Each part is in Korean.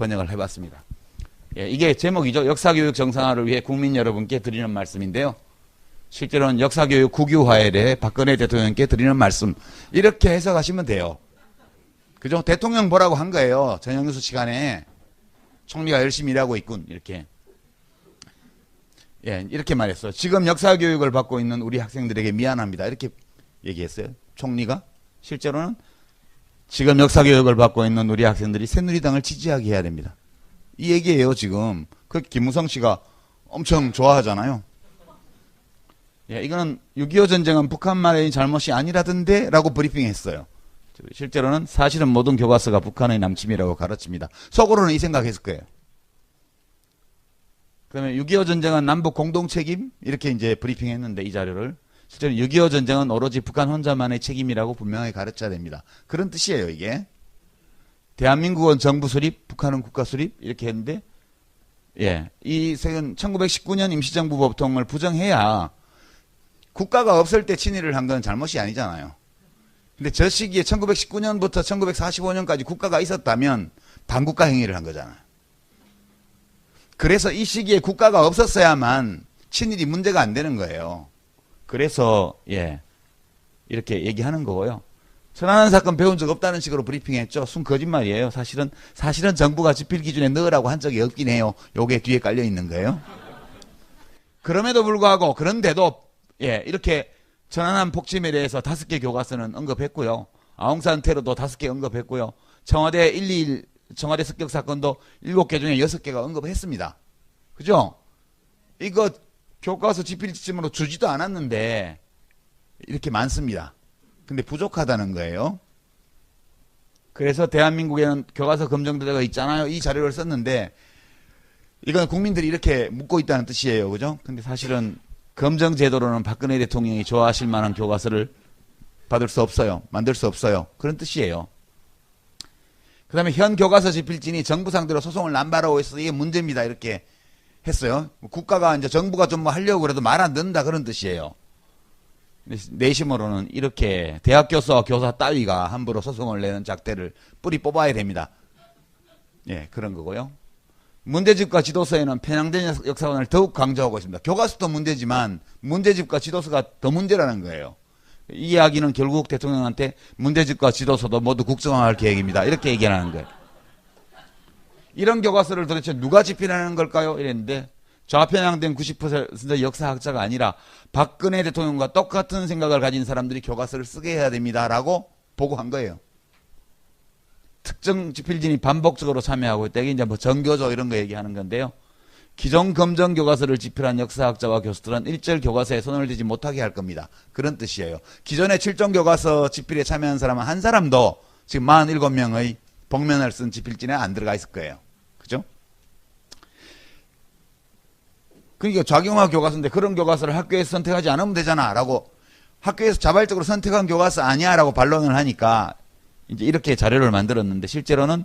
번역을 해봤습니다. 예, 이게 제목이죠. 역사교육 정상화를 위해 국민 여러분께 드리는 말씀인데요. 실제로는 역사교육 국유화에 대해 박근혜 대통령께 드리는 말씀 이렇게 해석하시면 돼요. 그죠? 대통령 보라고 한 거예요. 전형뉴스 시간에 총리가 열심히 일하고 있군 이렇게. 예, 이렇게 말했어요. 지금 역사 교육을 받고 있는 우리 학생들에게 미안합니다. 이렇게 얘기했어요. 총리가 실제로는 지금 역사 교육을 받고 있는 우리 학생들이 새누리당을 지지하게 해야 됩니다. 이 얘기예요, 지금. 그 김무성 씨가 엄청 좋아하잖아요. 예, 이거는 6.25 전쟁은 북한만의 잘못이 아니라던데 라고 브리핑했어요. 실제로는 사실은 모든 교과서가 북한의 남침이라고 가르칩니다. 속으로는 이 생각했을 거예요. 그다음에 6.25 전쟁은 남북 공동 책임 이렇게 이제 브리핑했는데 이 자료를 실제로 6.25 전쟁은 오로지 북한 혼자만의 책임이라고 분명히 가르쳐야 됩니다. 그런 뜻이에요 이게. 대한민국은 정부 수립, 북한은 국가 수립 이렇게 했는데 예, 이 세은 1919년 임시정부 법통을 부정해야 국가가 없을 때 친일을 한 건 잘못이 아니잖아요. 근데 저 시기에 1919년부터 1945년까지 국가가 있었다면 반국가 행위를 한 거잖아요. 그래서 이 시기에 국가가 없었어야만 친일이 문제가 안 되는 거예요. 그래서 예 이렇게 얘기하는 거고요. 천안함 사건 배운 적 없다는 식으로 브리핑했죠. 순 거짓말이에요. 사실은 사실은 정부가 집필 기준에 넣으라고 한 적이 없긴 해요. 요게 뒤에 깔려 있는 거예요. 그럼에도 불구하고 그런데도 예 이렇게 천안함 폭침에 대해서 다섯 개 교과서는 언급했고요. 아웅산 테러도 다섯 개 언급했고요. 청와대 121 청와대 습격 사건도 일곱 개 중에 여섯 개가 언급했습니다. 그죠? 이거 교과서 집필 지침으로 주지도 않았는데 이렇게 많습니다. 근데 부족하다는 거예요. 그래서 대한민국에는 교과서 검정대가 있잖아요. 이 자료를 썼는데 이건 국민들이 이렇게 묻고 있다는 뜻이에요. 그죠? 근데 사실은 검정 제도로는 박근혜 대통령이 좋아하실 만한 교과서를 받을 수 없어요. 만들 수 없어요. 그런 뜻이에요. 그 다음에 현 교과서 집필진이 정부 상대로 소송을 남발하고 있어서 이게 문제입니다. 이렇게 했어요. 국가가 이제 정부가 좀 뭐 하려고 그래도 말 안 듣는다 그런 뜻이에요. 내심으로는 이렇게 대학 교수와 교사 따위가 함부로 소송을 내는 작대를 뿌리 뽑아야 됩니다. 예, 그런 거고요. 문제집과 지도서에는 편향된 역사관을 더욱 강조하고 있습니다. 교과서도 문제지만 문제집과 지도서가 더 문제라는 거예요. 이 이야기는 결국 대통령한테 문제집과 지도서도 모두 국정화할 계획입니다. 이렇게 얘기하는 거예요. 이런 교과서를 도대체 누가 집필하는 걸까요? 이랬는데 좌편향된 90% 역사학자가 아니라 박근혜 대통령과 똑같은 생각을 가진 사람들이 교과서를 쓰게 해야 됩니다라고 보고한 거예요. 특정 집필진이 반복적으로 참여하고 있다. 이게 이제 뭐 정교조 이런 거 얘기하는 건데요. 기존 검정 교과서를 집필한 역사학자와 교수들은 일절 교과서에 손을 대지 못하게 할 겁니다. 그런 뜻이에요. 기존의 7종 교과서 집필에 참여한 사람은 한 사람도 지금 47명의 복면을 쓴 집필진에 안 들어가 있을 거예요. 그죠? 그러니까 좌경화 교과서인데 그런 교과서를 학교에서 선택하지 않으면 되잖아. 라고 학교에서 자발적으로 선택한 교과서 아니야. 라고 반론을 하니까 이제 이렇게 자료를 만들었는데 실제로는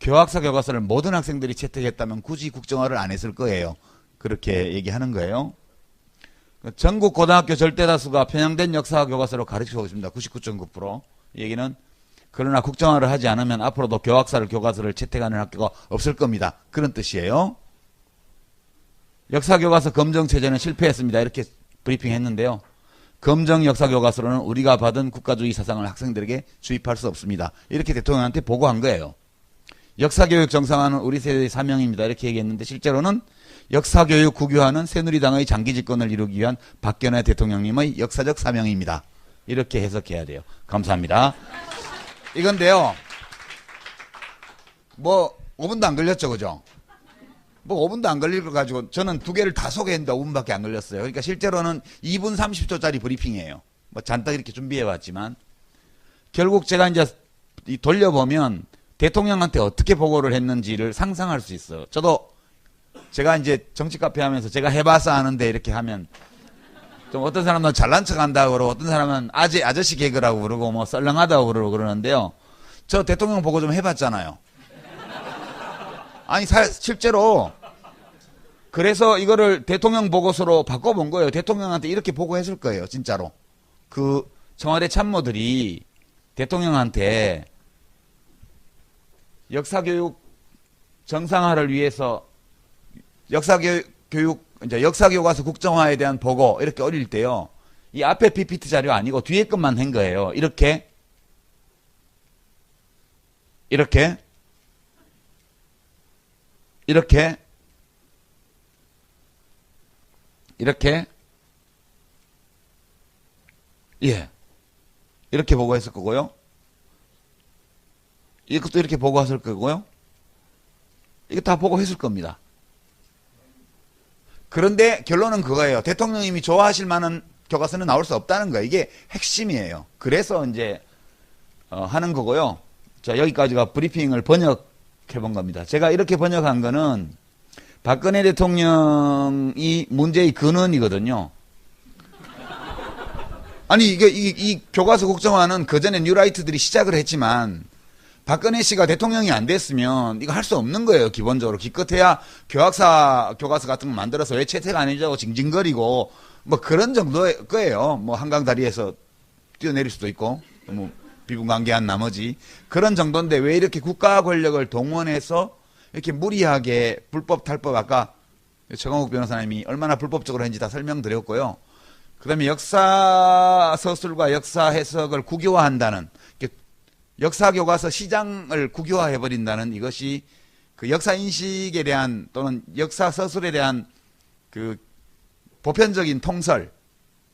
교학사 교과서를 모든 학생들이 채택했다면 굳이 국정화를 안 했을 거예요. 그렇게 얘기하는 거예요. 전국 고등학교 절대 다수가 편향된 역사 교과서로 가르치고 있습니다. 99.9%. 얘기는 그러나 국정화를 하지 않으면 앞으로도 교학사를 교과서를 채택하는 학교가 없을 겁니다. 그런 뜻이에요. 역사 교과서 검정 체제는 실패했습니다. 이렇게 브리핑했는데요. 검정 역사 교과서로는 우리가 받은 국가주의 사상을 학생들에게 주입할 수 없습니다. 이렇게 대통령한테 보고한 거예요. 역사교육 정상화는 우리 세대의 사명입니다. 이렇게 얘기했는데 실제로는 역사교육 국유화는 새누리당의 장기 집권을 이루기 위한 박근혜 대통령님의 역사적 사명입니다. 이렇게 해석해야 돼요. 감사합니다. 이건데요. 뭐 5분도 안 걸렸죠. 그죠? 뭐 5분도 안 걸릴 거 가지고 저는 두 개를 다 소개했는데 5분밖에 안 걸렸어요. 그러니까 실제로는 2분 30초짜리 브리핑이에요. 뭐 잔뜩 이렇게 준비해 왔지만 결국 제가 이제 돌려보면 대통령한테 어떻게 보고를 했는지를 상상할 수 있어요. 저도 제가 이제 정치 카페 하면서 제가 해봐서 아는데 이렇게 하면 좀 어떤 사람은 잘난 척 한다고 그러고 어떤 사람은 아재, 아저씨 개그라고 그러고 뭐 썰렁하다고 그러고 그러는데요. 저 대통령 보고 좀 해봤잖아요. 아니, 사, 실제로 그래서 이거를 대통령 보고서로 바꿔본 거예요. 대통령한테 이렇게 보고했을 거예요. 진짜로. 그 청와대 참모들이 대통령한테 역사교육 정상화를 위해서 역사 교육, 교육 이제 역사 교과서 국정화에 대한 보고 이렇게 올릴 때요. 이 앞에 PPT 자료 아니고 뒤에 것만 한 거예요. 이렇게 이렇게 이렇게 이렇게 예 이렇게 보고했을 거고요. 이것도 이렇게 보고했을 거고요. 이거 다 보고했을 겁니다. 그런데 결론은 그거예요. 대통령님이 좋아하실 만한 교과서는 나올 수 없다는 거예요. 이게 핵심이에요. 그래서 이제 어, 하는 거고요. 자 여기까지가 브리핑을 번역해 본 겁니다. 제가 이렇게 번역한 거는 박근혜 대통령이 문제의 근원이거든요. 아니 이게 이, 이 교과서 국정화는 그 전에 뉴라이트들이 시작을 했지만 박근혜 씨가 대통령이 안 됐으면 이거 할 수 없는 거예요 기본적으로. 기껏해야 교학사 교과서 같은 거 만들어서 왜 채택 안 해주고 징징거리고 뭐 그런 정도의 거예요. 뭐 한강 다리에서 뛰어내릴 수도 있고 뭐 비분관계한 나머지. 그런 정도인데 왜 이렇게 국가 권력을 동원해서 이렇게 무리하게 불법 탈법 아까 최강욱 변호사님이 얼마나 불법적으로 했는지 다 설명드렸고요. 그다음에 역사 서술과 역사 해석을 국유화한다는 역사 교과서 시장을 국유화해 버린다는 이것이 그 역사 인식에 대한 또는 역사 서술에 대한 그 보편적인 통설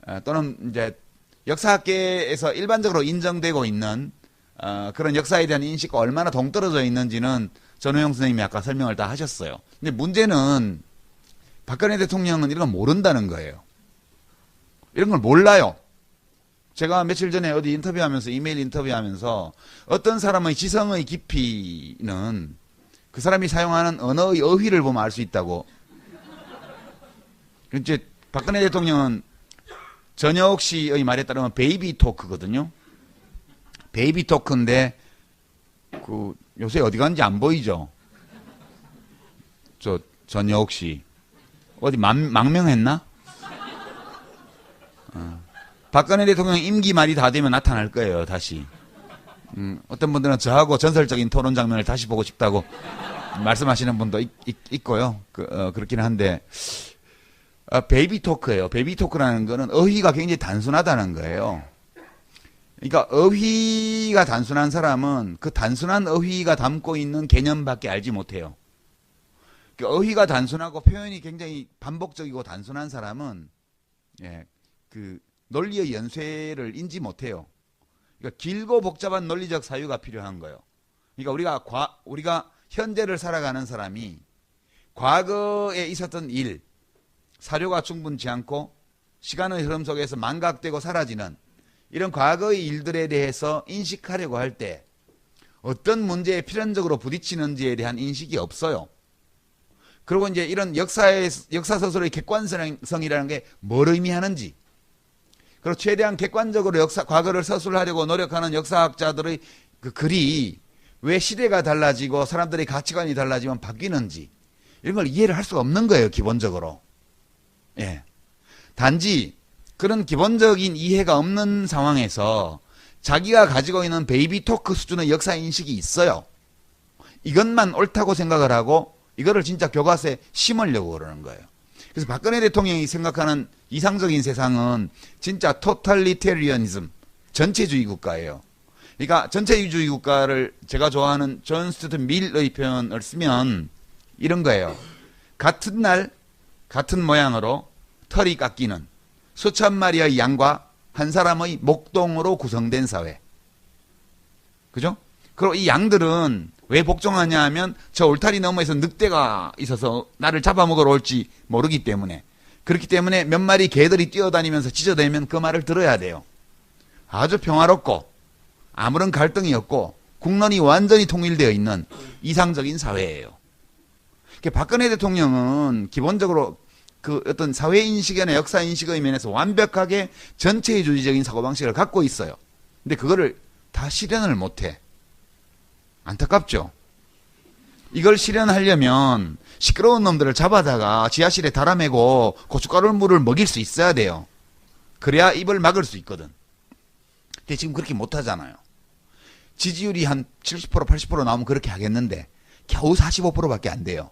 어, 또는 이제 역사학계에서 일반적으로 인정되고 있는 어, 그런 역사에 대한 인식과 얼마나 동떨어져 있는지는 전우영 선생님이 아까 설명을 다 하셨어요. 근데 문제는 박근혜 대통령은 이런 걸 모른다는 거예요. 이런 걸 몰라요. 제가 며칠 전에 어디 인터뷰하면서 이메일 인터뷰하면서 어떤 사람의 지성의 깊이는 그 사람이 사용하는 언어의 어휘를 보면 알 수 있다고. 이제 박근혜 대통령은 전혁 씨의 말에 따르면 베이비 토크거든요. 베이비 토크인데 그 요새 어디 갔는지 안 보이죠? 저 전혁 씨 어디 만, 망명했나? 어. 박근혜 대통령 임기 말이 다 되면 나타날 거예요 다시. 음, 어떤 분들은 저하고 전설적인 토론 장면을 다시 보고 싶다고 말씀하시는 분도 있, 있 고요 그, 어, 그렇긴 한데 아, 베이비 토크예요. 베이비 토크라는 거는 어휘가 굉장히 단순하다는 거예요. 그러니까 어휘가 단순한 사람은 그 단순한 어휘가 담고 있는 개념밖에 알지 못해요. 그러니까 어휘가 단순하고 표현이 굉장히 반복적이고 단순한 사람은 예, 그 논리의 연쇄를 인지 못해요. 그러니까 길고 복잡한 논리적 사유가 필요한 거예요. 그러니까 우리가 과, 우리가 현재를 살아가는 사람이 과거에 있었던 일, 사료가 충분치 않고 시간의 흐름 속에서 망각되고 사라지는 이런 과거의 일들에 대해서 인식하려고 할 때 어떤 문제에 필연적으로 부딪히는지에 대한 인식이 없어요. 그리고 이제 이런 역사의 역사 서술의 객관성이라는 게 뭘 의미하는지 그리고 최대한 객관적으로 역사 과거를 서술하려고 노력하는 역사학자들의 그 글이 왜 시대가 달라지고 사람들의 가치관이 달라지면 바뀌는지 이런 걸 이해를 할 수가 없는 거예요 기본적으로. 예. 단지 그런 기본적인 이해가 없는 상황에서 자기가 가지고 있는 베이비 토크 수준의 역사 인식이 있어요. 이것만 옳다고 생각을 하고 이거를 진짜 교과서에 심으려고 그러는 거예요. 그래서 박근혜 대통령이 생각하는 이상적인 세상은 진짜 토탈리테리언이즘, 전체주의 국가예요. 그러니까 전체주의 국가를 제가 좋아하는 존 스튜트 밀의 표현을 쓰면 이런 거예요. 같은 날 같은 모양으로 털이 깎이는 수천 마리의 양과 한 사람의 목동으로 구성된 사회. 그죠? 그리고 이 양들은 왜 복종하냐 하면 저 울타리 너머에서 늑대가 있어서 나를 잡아먹으러 올지 모르기 때문에 그렇기 때문에 몇 마리 개들이 뛰어다니면서 짖어대면 그 말을 들어야 돼요. 아주 평화롭고 아무런 갈등이 없고 국론이 완전히 통일되어 있는 이상적인 사회예요. 박근혜 대통령은 기본적으로 그 어떤 사회 인식이나 역사 인식의 면에서 완벽하게 전체주의적인 사고방식을 갖고 있어요. 근데 그거를 다 실현을 못해. 안타깝죠? 이걸 실현하려면 시끄러운 놈들을 잡아다가 지하실에 달아매고 고춧가루 물을 먹일 수 있어야 돼요. 그래야 입을 막을 수 있거든. 근데 지금 그렇게 못 하잖아요. 지지율이 한 70% 80% 나오면 그렇게 하겠는데 겨우 45%밖에 안 돼요.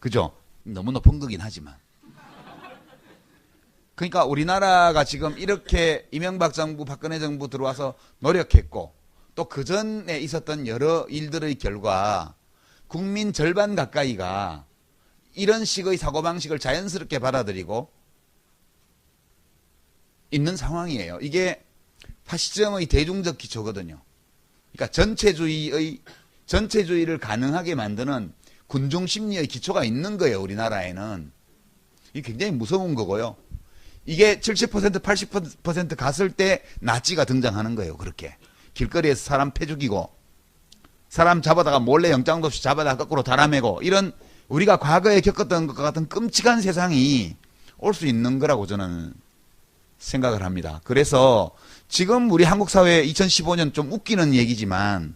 그죠? 너무 높은 거긴 하지만. 그러니까 우리나라가 지금 이렇게 이명박 정부, 박근혜 정부 들어와서 노력했고 또 그 전에 있었던 여러 일들의 결과 국민 절반 가까이가 이런 식의 사고방식을 자연스럽게 받아들이고 있는 상황이에요. 이게 파시즘의 대중적 기초거든요. 그러니까 전체주의의 전체주의를 가능하게 만드는 군중 심리의 기초가 있는 거예요. 우리나라에는 이게 굉장히 무서운 거고요. 이게 70% 80% 갔을 때 나치가 등장하는 거예요. 그렇게 길거리에서 사람 패 죽이고 사람 잡아다가 몰래 영장도 없이 잡아다가 거꾸로 달아매고 이런 우리가 과거에 겪었던 것과 같은 끔찍한 세상이 올 수 있는 거라고 저는 생각을 합니다. 그래서 지금 우리 한국 사회 2015년 좀 웃기는 얘기지만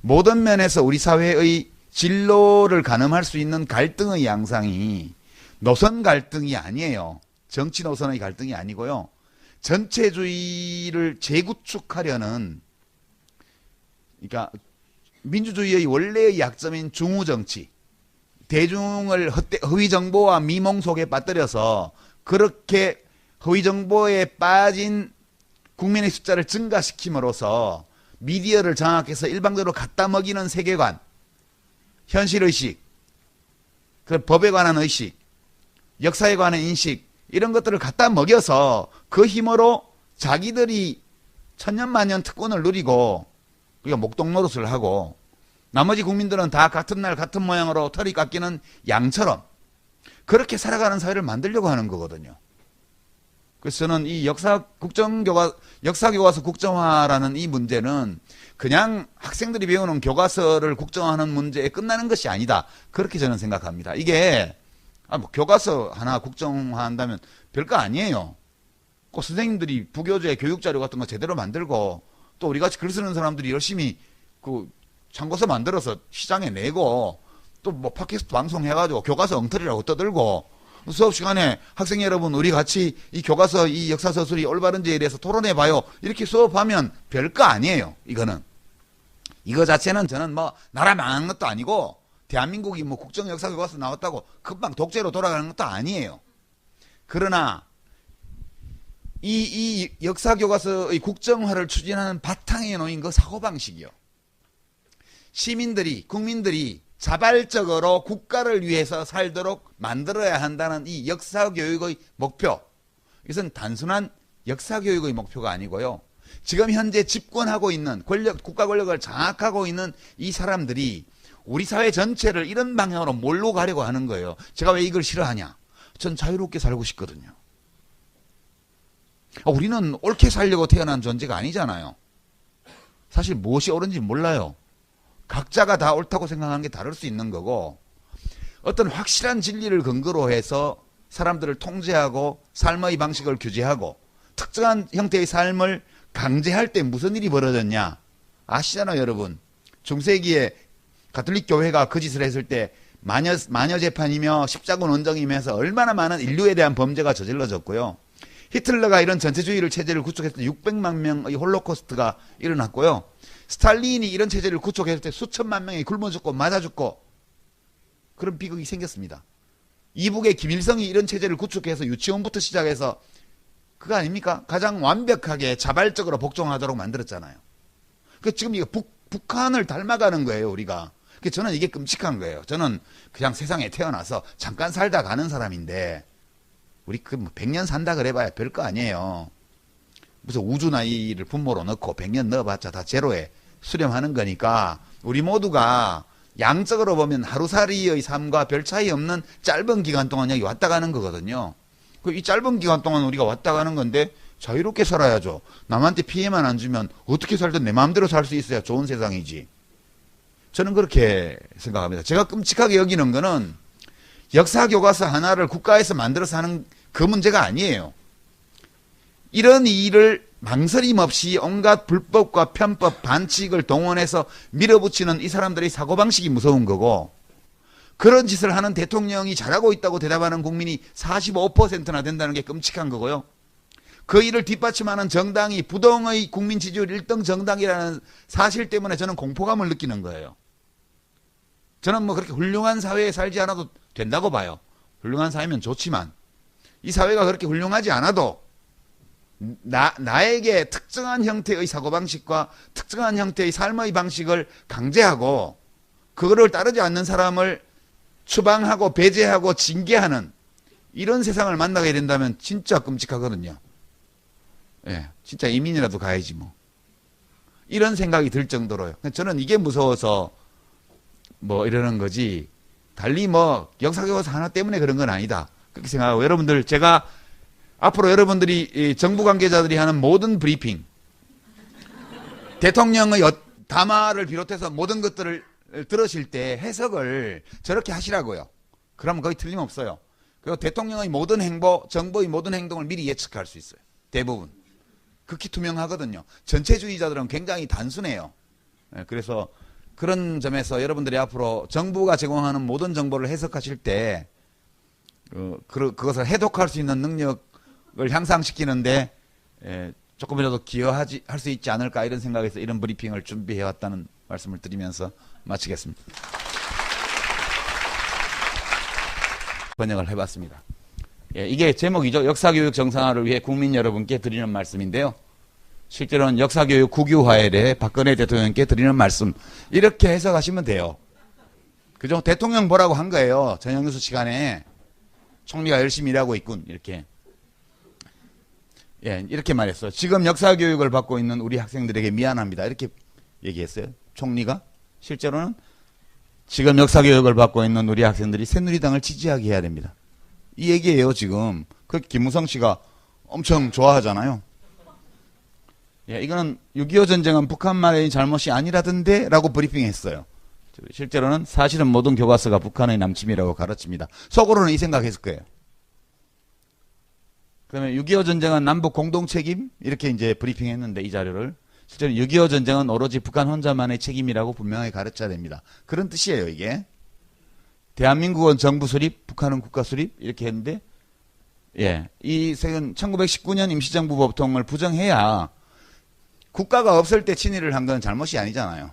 모든 면에서 우리 사회의 진로를 가늠할 수 있는 갈등의 양상이 노선 갈등이 아니에요. 정치 노선의 갈등이 아니고요. 전체주의를 재구축하려는 그러니까 민주주의의 원래의 약점인 중우 정치, 대중을 헛되, 허위 정보와 미몽 속에 빠뜨려서 그렇게 허위 정보에 빠진 국민의 숫자를 증가시킴으로써 미디어를 장악해서 일방적으로 갖다 먹이는 세계관, 현실의식, 그 법에 관한 의식, 역사에 관한 인식, 이런 것들을 갖다 먹여서 그 힘으로 자기들이 천년만년 특권을 누리고 그러니까 목동 노릇을 하고 나머지 국민들은 다 같은 날 같은 모양으로 털이 깎이는 양처럼 그렇게 살아가는 사회를 만들려고 하는 거거든요. 그래서 저는 이 역사 국정교과 역사 교과서 국정화라는 이 문제는 그냥 학생들이 배우는 교과서를 국정화하는 문제에 끝나는 것이 아니다. 그렇게 저는 생각합니다. 이게 아, 뭐 교과서 하나 국정화한다면 별거 아니에요. 꼭 선생님들이 부교재 교육 자료 같은 거 제대로 만들고 또 우리 같이 글 쓰는 사람들이 열심히 그 참고서 만들어서 시장에 내고 또 뭐 팟캐스트 방송해가지고 교과서 엉터리라고 떠들고 수업 시간에 학생 여러분 우리 같이 이 교과서 이 역사 서술이 올바른지에 대해서 토론해 봐요. 이렇게 수업하면 별거 아니에요. 이거는 이거 자체는 저는 뭐 나라 망한 것도 아니고 대한민국이 뭐 국정 역사 교과서 나왔다고 금방 독재로 돌아가는 것도 아니에요. 그러나 이, 이 역사 교과서의 국정화를 추진하는 바탕에 놓인 그 사고방식이요. 시민들이, 국민들이 자발적으로 국가를 위해서 살도록 만들어야 한다는 이 역사 교육의 목표. 이것은 단순한 역사 교육의 목표가 아니고요. 지금 현재 집권하고 있는 권력, 국가 권력을 장악하고 있는 이 사람들이 우리 사회 전체를 이런 방향으로 몰고 가려고 하는 거예요. 제가 왜 이걸 싫어하냐? 전 자유롭게 살고 싶거든요. 아, 우리는 옳게 살려고 태어난 존재가 아니잖아요. 사실 무엇이 옳은지 몰라요. 각자가 다 옳다고 생각하는 게 다를 수 있는 거고 어떤 확실한 진리를 근거로 해서 사람들을 통제하고 삶의 방식을 규제하고 특정한 형태의 삶을 강제할 때 무슨 일이 벌어졌냐 아시잖아요 여러분 중세기에 가톨릭 교회가 그 짓을 했을 때 마녀, 마녀 재판이며 십자군 원정이면서 얼마나 많은 인류에 대한 범죄가 저질러졌고요 히틀러가 이런 전체주의를 체제를 구축했을 때 600만 명의 홀로코스트가 일어났고요 스탈린이 이런 체제를 구축했을 때 수천만 명이 굶어 죽고 맞아 죽고 그런 비극이 생겼습니다. 이북의 김일성이 이런 체제를 구축해서 유치원부터 시작해서 그거 아닙니까? 가장 완벽하게 자발적으로 복종하도록 만들었잖아요. 그 지금 이거 북, 북한을 닮아가는 거예요, 우리가. 그 저는 이게 끔찍한 거예요. 저는 그냥 세상에 태어나서 잠깐 살다 가는 사람인데 우리 그뭐 100년 산다 그래봐야 별거 아니에요. 무슨 우주 나이를 분모로 넣고 100년 넣어봤자 다 제로에 수렴하는 거니까 우리 모두가 양적으로 보면 하루살이의 삶과 별 차이 없는 짧은 기간 동안 여기 왔다 가는 거거든요. 그 이 짧은 기간 동안 우리가 왔다 가는 건데 자유롭게 살아야죠. 남한테 피해만 안 주면 어떻게 살든 내 마음대로 살 수 있어야 좋은 세상이지. 저는 그렇게 생각합니다. 제가 끔찍하게 여기는 거는 역사 교과서 하나를 국가에서 만들어서 하는 그 문제가 아니에요. 이런 일을 망설임 없이 온갖 불법과 편법, 반칙을 동원해서 밀어붙이는 이 사람들의 사고방식이 무서운 거고, 그런 짓을 하는 대통령이 잘하고 있다고 대답하는 국민이 45%나 된다는 게 끔찍한 거고요. 그 일을 뒷받침하는 정당이 부동의 국민 지지율 1등 정당이라는 사실 때문에 저는 공포감을 느끼는 거예요. 저는 뭐 그렇게 훌륭한 사회에 살지 않아도 된다고 봐요. 훌륭한 사회면 좋지만 이 사회가 그렇게 훌륭하지 않아도 나, 나에게 특정한 형태의 사고방식과 특정한 형태의 삶의 방식을 강제하고 그거를 따르지 않는 사람을 추방하고 배제하고 징계하는 이런 세상을 만나게 된다면 진짜 끔찍하거든요. 예, 진짜 이민이라도 가야지 뭐. 이런 생각이 들 정도로요. 저는 이게 무서워서 뭐 이러는 거지. 달리 뭐 역사교과서 하나 때문에 그런 건 아니다. 그렇게 생각하고 여러분들 제가 앞으로 여러분들이 이 정부 관계자들이 하는 모든 브리핑 대통령의 어- 담화를 비롯해서 모든 것들을 들으실 때 해석을 저렇게 하시라고요. 그러면 거의 틀림없어요. 그리고 대통령의 모든 행보, 정부의 모든 행동을 미리 예측할 수 있어요. 대부분. 극히 투명하거든요. 전체주의자들은 굉장히 단순해요. 예, 그래서 그런 점에서 여러분들이 앞으로 정부가 제공하는 모든 정보를 해석하실 때 그, 그, 그것을 해독할 수 있는 능력을 향상시키는데 에, 조금이라도 기여하지 할 수 있지 않을까 이런 생각에서 이런 브리핑을 준비해 왔다는 말씀을 드리면서 마치겠습니다. 번역을 해봤습니다. 예, 이게 제목이죠. 역사교육 정상화를 위해 국민 여러분께 드리는 말씀인데요. 실제로는 역사교육 국유화에 대해 박근혜 대통령께 드리는 말씀 이렇게 해석하시면 돼요. 그죠? 대통령 보라고 한 거예요. 뉴스 시간에 총리가 열심히 일하고 있군 이렇게 예 이렇게 말했어. 지금 역사 교육을 받고 있는 우리 학생들에게 미안합니다. 이렇게 얘기했어요. 총리가 실제로는 지금 역사 교육을 받고 있는 우리 학생들이 새누리당을 지지하게 해야 됩니다. 이 얘기예요 지금. 그 김무성 씨가 엄청 좋아하잖아요. 예, 이거는 6.25 전쟁은 북한만의 잘못이 아니라던데 라고 브리핑했어요. 실제로는 사실은 모든 교과서가 북한의 남침이라고 가르칩니다. 속으로는 이 생각했을 거예요. 그러면 6.25 전쟁은 남북 공동 책임 이렇게 이제 브리핑했는데 이 자료를 실제로 6.25 전쟁은 오로지 북한 혼자만의 책임이라고 분명히 가르쳐야 됩니다. 그런 뜻이에요 이게. 대한민국은 정부 수립, 북한은 국가 수립 이렇게 했는데 예, 이 세은 1919년 임시정부 법통을 부정해야 국가가 없을 때 친일을 한 건 잘못이 아니잖아요.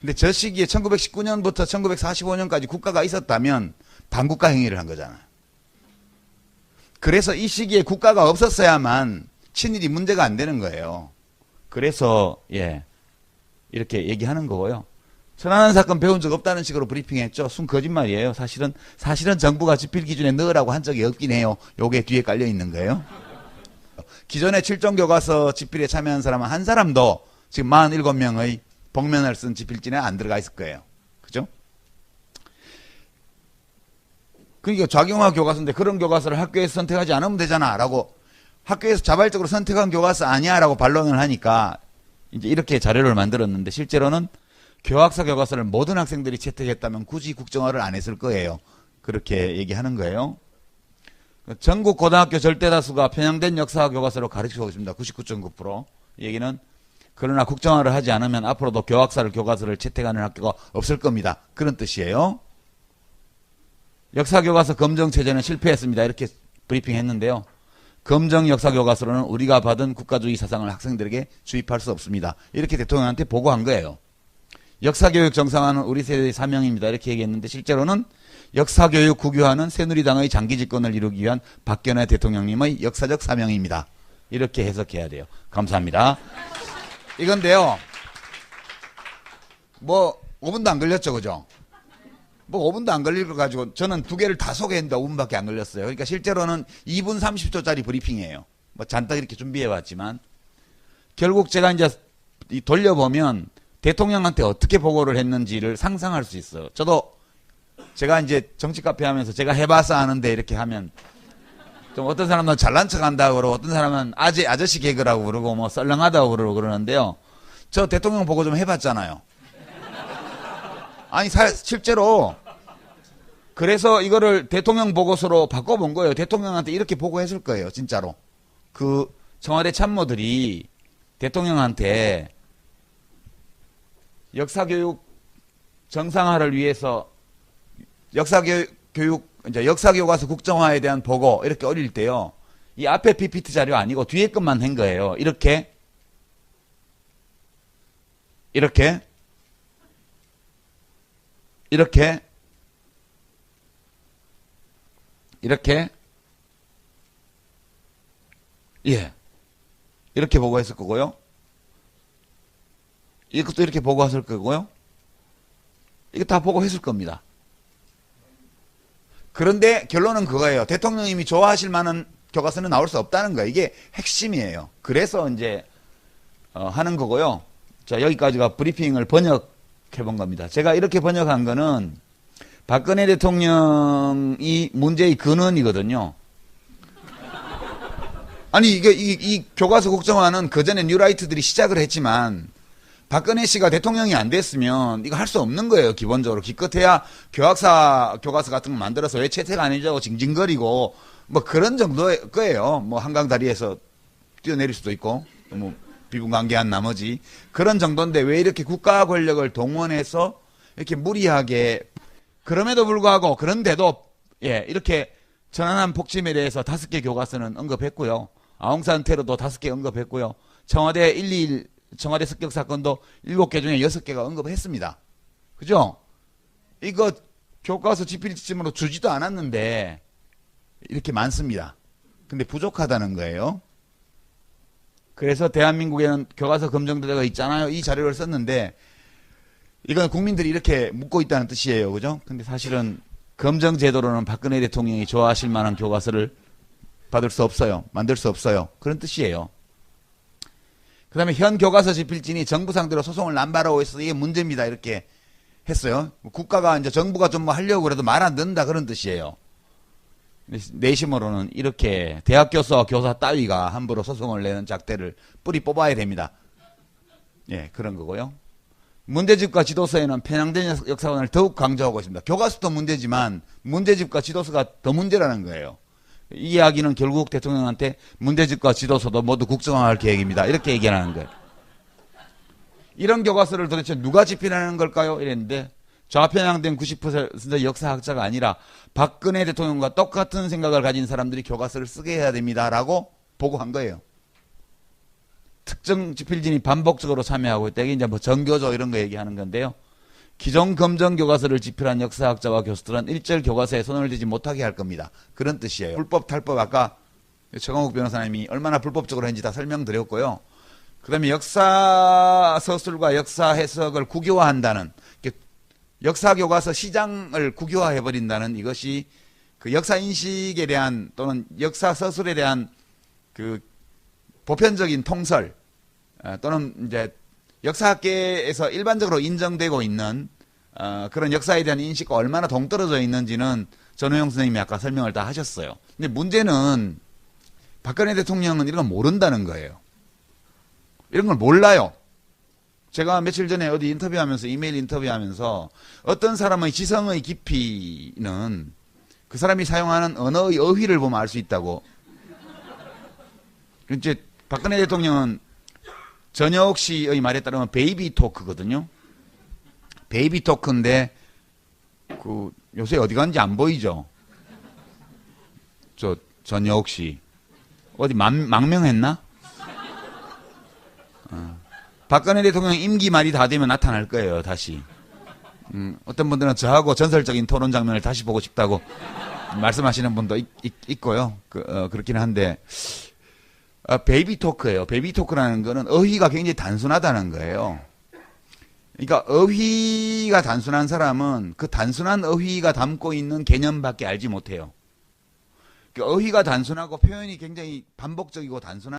근데 저 시기에 1919년부터 1945년까지 국가가 있었다면 반국가 행위를 한 거잖아요. 그래서 이 시기에 국가가 없었어야만 친일이 문제가 안 되는 거예요. 그래서 예 이렇게 얘기하는 거고요. 천안함 사건 배운 적 없다는 식으로 브리핑했죠. 순 거짓말이에요. 사실은 사실은 정부가 집필 기준에 넣으라고 한 적이 없긴 해요. 요게 뒤에 깔려 있는 거예요. 기존에 칠정 교과서 집필에 참여한 사람은 한 사람도 지금 47명의 복면을 쓴 지필진에 안 들어가 있을 거예요. 그죠? 그러니까 좌경화 교과서인데 그런 교과서를 학교에서 선택하지 않으면 되잖아. 라고 학교에서 자발적으로 선택한 교과서 아니야. 라고 반론을 하니까 이제 이렇게 자료를 만들었는데 실제로는 교학사 교과서를 모든 학생들이 채택했다면 굳이 국정화를 안 했을 거예요. 그렇게 얘기하는 거예요. 전국 고등학교 절대다수가 편향된 역사 교과서로 가르치고 있습니다. 99.9%. 얘기는 그러나 국정화를 하지 않으면 앞으로도 교학사를 교과서를 채택하는 학교가 없을 겁니다. 그런 뜻이에요. 역사 교과서 검정 체제는 실패했습니다. 이렇게 브리핑했는데요. 검정 역사 교과서로는 우리가 받은 국가주의 사상을 학생들에게 주입할 수 없습니다. 이렇게 대통령한테 보고한 거예요. 역사교육 정상화는 우리 세대의 사명입니다. 이렇게 얘기했는데 실제로는 역사교육 국유화는 새누리당의 장기 집권을 이루기 위한 박근혜 대통령님의 역사적 사명입니다. 이렇게 해석해야 돼요. 감사합니다. 이건데요. 뭐 5분도 안 걸렸죠, 그죠? 뭐 5분도 안 걸릴 거 가지고 저는 두 개를 다 소개했는데 5분밖에 안 걸렸어요. 그러니까 실제로는 2분 30초짜리 브리핑이에요. 뭐 잔뜩 이렇게 준비해 왔지만 결국 제가 이제 돌려보면 대통령한테 어떻게 보고를 했는지를 상상할 수 있어요. 저도 제가 이제 정치 카페 하면서 제가 해봐서 아는데 이렇게 하면 좀 어떤 사람은 잘난 척 한다고 그러고 어떤 사람은 아재, 아저씨 개그라고 그러고 뭐 썰렁하다고 그러고 그러는데요. 저 대통령 보고 좀 해봤잖아요. 아니, 사, 실제로 그래서 이거를 대통령 보고서로 바꿔본 거예요. 대통령한테 이렇게 보고했을 거예요. 진짜로. 그 청와대 참모들이 대통령한테 역사교육 정상화를 위해서 역사교육 교육 이제 역사 교과서 국정화에 대한 보고 이렇게 올릴 때요. 이 앞에 PPT 자료 아니고 뒤에 것만 한 거예요. 이렇게 이렇게 이렇게 이렇게 예 이렇게 보고했을 거고요. 이것도 이렇게 보고했을 거고요. 이거 다 보고했을 겁니다. 그런데 결론은 그거예요. 대통령님이 좋아하실 만한 교과서는 나올 수 없다는 거예요. 이게 핵심이에요. 그래서 이제 어, 하는 거고요. 자 여기까지가 브리핑을 번역해 본 겁니다. 제가 이렇게 번역한 거는 박근혜 대통령이 문제의 근원이거든요. 아니 이게 이, 이 교과서 국정화는 그 전에 뉴라이트들이 시작을 했지만 박근혜 씨가 대통령이 안 됐으면 이거 할 수 없는 거예요 기본적으로 기껏해야 교학사 교과서 같은 거 만들어서 왜 채택 안 해주고 징징거리고 뭐 그런 정도의 거예요 뭐 한강 다리에서 뛰어내릴 수도 있고 뭐 비분관계한 나머지 그런 정도인데 왜 이렇게 국가 권력을 동원해서 이렇게 무리하게 그럼에도 불구하고 그런데도 예 이렇게 전환한 폭침에 대해서 다섯 개 교과서는 언급했고요. 아웅산 테러도 다섯 개 언급했고요. 청와대 121 청와대 습격 사건도 일곱 개 중에 여섯 개가 언급했습니다. 그죠? 이거 교과서 지필지침으로 주지도 않았는데 이렇게 많습니다. 근데 부족하다는 거예요. 그래서 대한민국에는 교과서 검정대가 있잖아요. 이 자료를 썼는데 이건 국민들이 이렇게 묻고 있다는 뜻이에요. 그죠? 근데 사실은 검정 제도로는 박근혜 대통령이 좋아하실 만한 교과서를 받을 수 없어요. 만들 수 없어요. 그런 뜻이에요. 그 다음에 현 교과서 집필진이 정부 상대로 소송을 남발하고 있어서 이게 문제입니다. 이렇게 했어요. 뭐 국가가 이제 정부가 좀 뭐 하려고 그래도 말 안 듣는다 그런 뜻이에요. 내심으로는 이렇게 대학 교수와 교사 따위가 함부로 소송을 내는 작대를 뿌리 뽑아야 됩니다. 예, 그런 거고요. 문제집과 지도서에는 편향된 역사관을 더욱 강조하고 있습니다. 교과서도 문제지만 문제집과 지도서가 더 문제라는 거예요. 이 이야기는 결국 대통령한테 문제집과 지도서도 모두 국정화할 계획입니다. 이렇게 얘기하는 거예요. 이런 교과서를 도대체 누가 집필하는 걸까요? 이랬는데 좌편향된 90% 역사학자가 아니라 박근혜 대통령과 똑같은 생각을 가진 사람들이 교과서를 쓰게 해야 됩니다라고 보고한 거예요. 특정 집필진이 반복적으로 참여하고 있다. 이게 이제 뭐 정교조 이런 거 얘기하는 건데요. 기존 검정 교과서를 집필한 역사학자와 교수들은 일절 교과서에 손을 대지 못하게 할 겁니다. 그런 뜻이에요. 불법 탈법 아까 최강욱 변호사님이 얼마나 불법적으로 했는지 다 설명드렸고요. 그 다음에 역사 서술과 역사 해석을 국유화한다는 역사 교과서 시장을 국유화해버린다는 이것이 그 역사 인식에 대한 또는 역사 서술에 대한 그 보편적인 통설 어, 또는 이제 역사학계에서 일반적으로 인정되고 있는 어, 그런 역사에 대한 인식과 얼마나 동떨어져 있는지는 전호영 선생님이 아까 설명을 다 하셨어요. 근데 문제는 박근혜 대통령은 이런 걸 모른다는 거예요. 이런 걸 몰라요. 제가 며칠 전에 어디 인터뷰하면서 이메일 인터뷰하면서 어떤 사람의 지성의 깊이는 그 사람이 사용하는 언어의 어휘를 보면 알 수 있다고. 이제 박근혜 대통령은 전혁 씨의 말에 따르면 베이비 토크거든요. 베이비 토크인데 그 요새 어디 갔는지 안 보이죠. 저 전혁 씨 어디 만, 망명했나? 어. 박근혜 대통령 임기 말이 다 되면 나타날 거예요. 다시. 음, 어떤 분들은 저하고 전설적인 토론 장면을 다시 보고 싶다고 말씀하시는 분도 있, 있 고요 그, 어, 그렇긴 한데 어, 베이비 토크예요. 베이비 토크라는 거는 어휘가 굉장히 단순하다는 거예요. 그러니까 어휘가 단순한 사람은 그 단순한 어휘가 담고 있는 개념밖에 알지 못해요. 그 어휘가 단순하고 표현이 굉장히 반복적이고 단순한